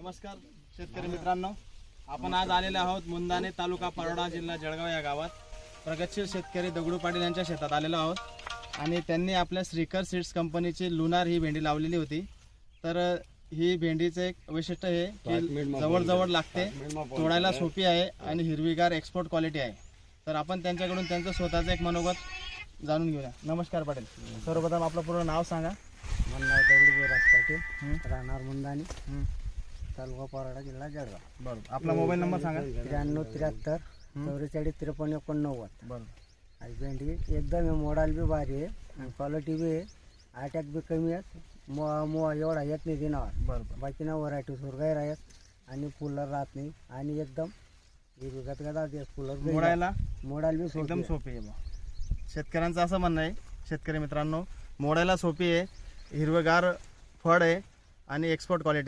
नमस्कार शेतकरी मित्रांनो. आपण आज आलेले आहोत मुंदाने तालुका परोडा जिल्हा जळगाव या गावात. प्रगतशील शेतकरी दगडू पाटील यांच्या शेतात आलेलो आहोत. आणि त्यांनी आपल्या श्रीकर सीड्स कंपनीची लुनार ही भेंडी लावलेली होती. तर ही भेंडीचं एक वैशिष्ट्य हे की जवळजवळ लागते तोडायला सोपी आहे आणि हिरवीगार एक्सपोर्ट क्वालिटी आहे. तर आपण त्यांच्याकडून त्यांचं स्वतःचं एक मनोगत जाणून घेऊया. नमस्कार पाटील. सर्वप्रथम आपलं पूर्ण नाव सांगा. माझं नाव दगडू विराज पाटील. राहणार मुंदानी. तालुका पराडा जिल्हा जळगाव. बरोबर. आपला मोबाईल नंबर सांगा. त्र्याण्णव त्र्याहत्तर चौवेचाळीस त्रेपन्न एकोणनव्वद. बरोबर. आणि भेंडी एकदम आहे मोडाल बी भारी आहे. क्वालिटी बी आहे. अटॅक बी कमी आहेत. मो मो एवढा येत नाही दिनावर बरोबर. बाकी ना व्हरायटी सुरगाई आहेत आणि फुलर राहत नाही. आणि एकदम फुलर बी मोडायला? मोडाल बी एकदम. सोपी आहे बा. शेतकऱ्यांचं असं म्हणणं आहे शेतकरी मित्रांनो मोडायला सोपी आहे. हिरवगार फळ आहे आणि एक्सपोर्ट क्वालिटी